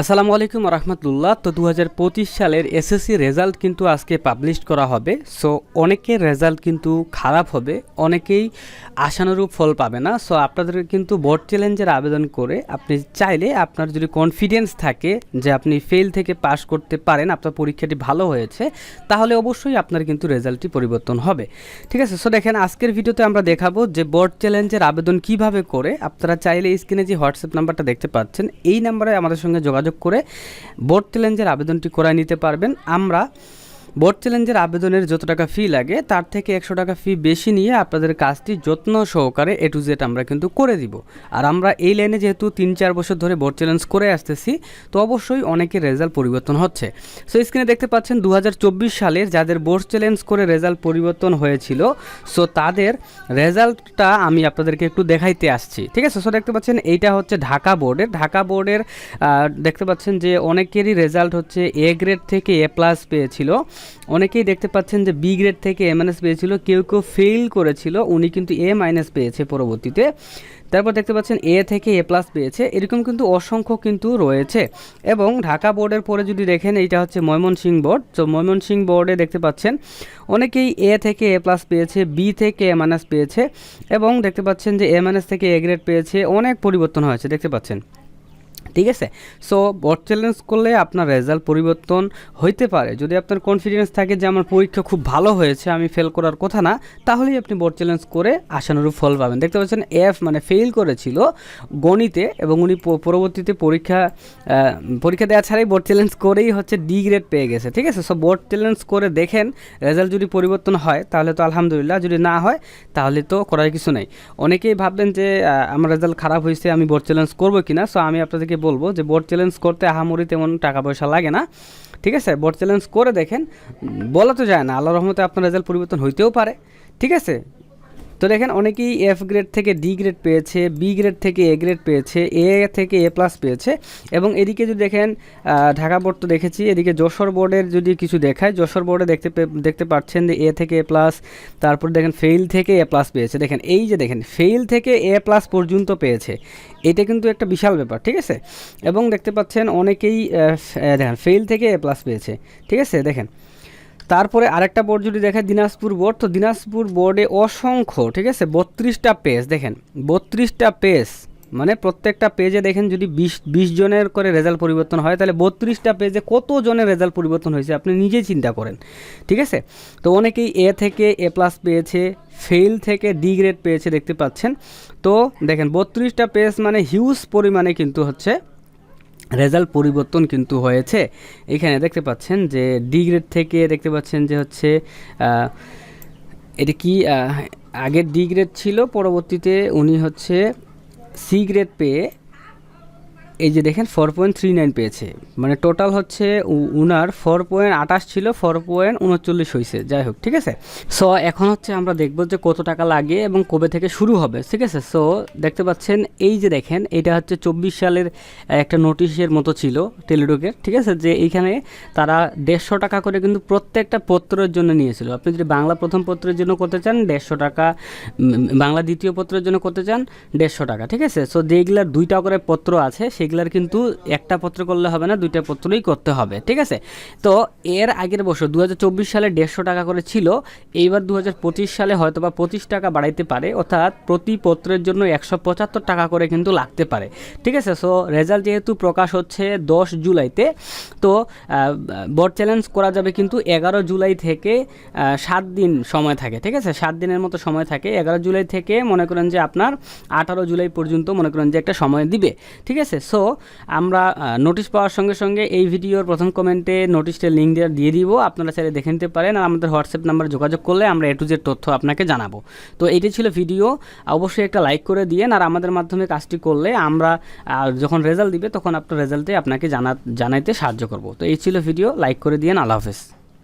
আসসালামু আলাইকুম রহমতুল্লাহ। তো দু হাজার পঁচিশ সালের এসএসসি রেজাল্ট কিন্তু আজকে পাবলিশ করা হবে। সো অনেকের রেজাল্ট কিন্তু খারাপ হবে, অনেকেই আশানুরূপ ফল পাবে না। সো আপনাদের কিন্তু বোর্ড চ্যালেঞ্জের আবেদন করে আপনি চাইলে আপনার যদি কনফিডেন্স থাকে যে আপনি ফেল থেকে পাশ করতে পারেন, আপনার পরীক্ষাটি ভালো হয়েছে, তাহলে অবশ্যই আপনার কিন্তু রেজাল্টটি পরিবর্তন হবে। ঠিক আছে? সো দেখেন, আজকের ভিডিওতে আমরা দেখাবো যে বোর্ড চ্যালেঞ্জের আবেদন কীভাবে করে। আপনারা চাইলে স্ক্রিনে যে হোয়াটসঅ্যাপ নাম্বারটা দেখতে পাচ্ছেন, এই নাম্বারে আমাদের সঙ্গে যোগাযোগ করে বোর্ড চ্যালেঞ্জের আবেদনটি করে নিতে পারবেন। আমরা বোর্ড চ্যালেঞ্জের আবেদনের যত টাকা ফি লাগে, তার থেকে একশো টাকা ফি বেশি নিয়ে আপনাদের কাজটি যত্ন সহকারে এ টু জেড আমরা কিন্তু করে দিব। আর আমরা এই লাইনে যেহেতু তিন চার বছর ধরে বোর্ড চ্যালেঞ্জ করে আসতেছি, তো অবশ্যই অনেকের রেজাল্ট পরিবর্তন হচ্ছে। সো স্ক্রিনে দেখতে পাচ্ছেন দু হাজার চব্বিশ সালের যাদের বোর্ড চ্যালেঞ্জ করে রেজাল্ট পরিবর্তন হয়েছিল সো তাদের রেজাল্টটা আমি আপনাদেরকে একটু দেখাইতে আসছি। ঠিক আছে? সো দেখতে পাচ্ছেন এইটা হচ্ছে ঢাকা বোর্ডের। ঢাকা বোর্ডের দেখতে পাচ্ছেন যে অনেকেরই রেজাল্ট হচ্ছে এ গ্রেড থেকে এ প্লাস পেয়েছিল। অনেকেই দেখতে পাচ্ছেন যে বি গ্রেড থেকে এম মাইনাস পেয়েছিল, কেউ কেউ ফেল করেছিল, উনি কিন্তু এ মাইনাস পেয়েছে পরবর্তীতে। তারপর দেখতে পাচ্ছেন এ থেকে এ প্লাস পেয়েছে, এরকম কিন্তু অসংখ্য কিন্তু রয়েছে। এবং ঢাকা বোর্ডের পরে যদি দেখেন, এইটা হচ্ছে ময়মনসিংহ বোর্ড তো ময়মনসিংহ বোর্ডে দেখতে পাচ্ছেন, অনেকেই এ থেকে এ প্লাস পেয়েছে বি থেকে এ মাইনাস পেয়েছে, এবং দেখতে পাচ্ছেন যে এ মাইনাস থেকে এ গ্রেড পেয়েছে, অনেক পরিবর্তন হয়েছে, দেখতে পাচ্ছেন। ঠিক আছে? সো বোর্ড চ্যালেঞ্জ করলে আপনার রেজাল্ট পরিবর্তন হইতে পারে। যদি আপনার কনফিডেন্স থাকে যে আমার পরীক্ষা খুব ভালো হয়েছে, আমি ফেল করার কথা না, তাহলেই আপনি বোর্ড চ্যালেঞ্জ করে আশানুরূপ ফল পাবেন। দেখতে পাচ্ছেন এফ মানে ফেল করেছিল গণিতে এবং উনি পরবর্তীতে পরীক্ষা পরীক্ষা দেওয়া ছাড়াই বোর্ড চ্যালেঞ্জ করেই হচ্ছে ডি গ্রেড পেয়ে গেছে, ঠিক আছে? সো বোর্ড চ্যালেঞ্জ করে দেখেন রেজাল্ট যদি পরিবর্তন হয়, তাহলে তো আলহামদুলিল্লাহ, যদি না হয়, তাহলে তো করার কিছু নেই। অনেকেই ভাববেন যে আমার রেজাল্ট খারাপ হয়েছে, আমি বোর্ড চ্যালেঞ্জ করব কিনা? সো আমি আপনাদেরকে বলব যে বোর্ড চ্যালেঞ্জ করতে আহামরি তেমন টাকা পয়সা লাগে না। ঠিক আছে? বোর্ড চ্যালেঞ্জ করে দেখেন, বলা তো যায় না আল্লাহ রহমতে আপনার রেজাল্ট পরিবর্তন হইতেও পারে। ঠিক আছে? তো দেখেন অনেকেই এফ গ্রেড থেকে ডি গ্রেড পেয়েছে বি গ্রেড থেকে এ গ্রেড পেয়েছে এ থেকে এ প্লাস পেয়েছে এবং এদিকে যদি দেখেন ঢাকা বোর্ড তো দেখেছি, এদিকে যশোর বোর্ডের যদি কিছু দেখায়, যশোর বোর্ডে দেখতে দেখতে পাচ্ছেন যে এ থেকে এ প্লাস তারপর দেখেন ফেইল থেকে এ প্লাস পেয়েছে। দেখেন এই যে দেখেন ফেইল থেকে এ প্লাস পর্যন্ত পেয়েছে। এটা কিন্তু একটা বিশাল ব্যাপার, ঠিক আছে? এবং দেখতে পাচ্ছেন অনেকেই দেখেন ফেইল থেকে এ প্লাস পেয়েছে, ঠিক আছে? দেখেন তারপরে আরেকটা বোর্ড যদি দেখেন দিনাজপুর বোর্ড তো দিনাজপুর বোর্ডে অসংখ্য, ঠিক আছে, বত্রিশটা পেজ দেখেন, বত্রিশটা পেজ মানে প্রত্যেকটা পেজে দেখেন যদি বিশ বিশ জনের করে রেজাল্ট পরিবর্তন হয়, তাহলে বত্রিশটা পেজে কত জনের রেজাল্ট পরিবর্তন হয়েছে আপনি নিজে চিন্তা করেন, ঠিক আছে? তো অনেকেই এ থেকে এ প্লাস পেয়েছে ফেল থেকে ডি গ্রেড পেয়েছে, দেখতে পাচ্ছেন। তো দেখেন, বত্রিশটা পেজ মানে হিউজ পরিমাণে কিন্তু হচ্ছে রেজাল্ট পরিবর্তন কিন্তু হয়েছে। এখানে দেখতে পাচ্ছেন যে ডি গ্রেড থেকে দেখতে পাচ্ছেন যে হচ্ছে এটা কি আগে আগের ডি গ্রেড ছিল, পরবর্তীতে উনি হচ্ছে সি গ্রেড পেয়ে এই যে দেখেন ফোর পয়েন্ট থ্রি নাইন পেয়েছে। মানে টোটাল হচ্ছে উনার ফোর পয়েন্ট আঠাশ ছিল ফোর পয়েন্ট উনচল্লিশ হয়েছে যাই হোক, ঠিক আছে? সো এখন হচ্ছে আমরা দেখব যে কত টাকা লাগে এবং কবে থেকে শুরু হবে, ঠিক আছে? সো দেখতে পাচ্ছেন, এই যে দেখেন, এটা হচ্ছে চব্বিশ সালের একটা নোটিশের মতো ছিল টেলিডকের ঠিক আছে? যে এইখানে তারা দেড়শো টাকা করে কিন্তু প্রত্যেকটা পত্রের জন্য নিয়েছিল। আপনি যদি বাংলা প্রথম পত্রের জন্য করতে চান, দেড়শো টাকা বাংলা দ্বিতীয় পত্রের জন্য করতে চান, দেড়শো টাকা, ঠিক আছে? সো যেগুলার দুইটা করে পত্র আছে সেগুলার কিন্তু একটা পত্র করলে হবে না, দুইটা পত্রই করতে হবে, ঠিক আছে? তো এর আগের বছর দু হাজার চব্বিশ সালে দেড়শো টাকা করে ছিল, এইবার দু হাজার পঁচিশ সালে হয়তো বা পঁচিশ টাকা বাড়াইতে পারে, অর্থাৎ প্রতি পত্রের জন্য একশো পঁচাত্তর টাকা করে কিন্তু লাগতে পারে, ঠিক আছে? সো রেজাল্ট যেহেতু প্রকাশ হচ্ছে দশ জুলাইতে, তো বোর্ড চ্যালেঞ্জ করা যাবে কিন্তু এগারো জুলাই থেকে সাত দিন সময় থাকে, ঠিক আছে? সাত দিনের মতো সময় থাকে, এগারো জুলাই থেকে মনে করেন যে আপনার আঠারো জুলাই পর্যন্ত মনে করেন যে একটা সময় দিবে, ঠিক আছে? সো আমরা নোটিশ পাওয়ার সঙ্গে সঙ্গে এই ভিডিওর প্রথম কমেন্টে নোটিশটার লিঙ্ক দিয়ে দিয়ে দিব। আপনারা চাইলে দেখে নিতে পারেন আর আমাদের হোয়াটসঅ্যাপ নাম্বারে যোগাযোগ করলে আমরা এ টু জেড তথ্য আপনাকে জানাব। তো এইটি ছিল ভিডিও অবশ্যই একটা লাইক করে দিয়েন আর আমাদের মাধ্যমে কাজটি করলে আমরা যখন রেজাল্ট দিবে তখন আপনার রেজাল্টে আপনাকে জানা, জানাইতে সাহায্য করব। তো এই ছিল ভিডিও লাইক করে দিয়েন। আল্লাহ হাফেজ।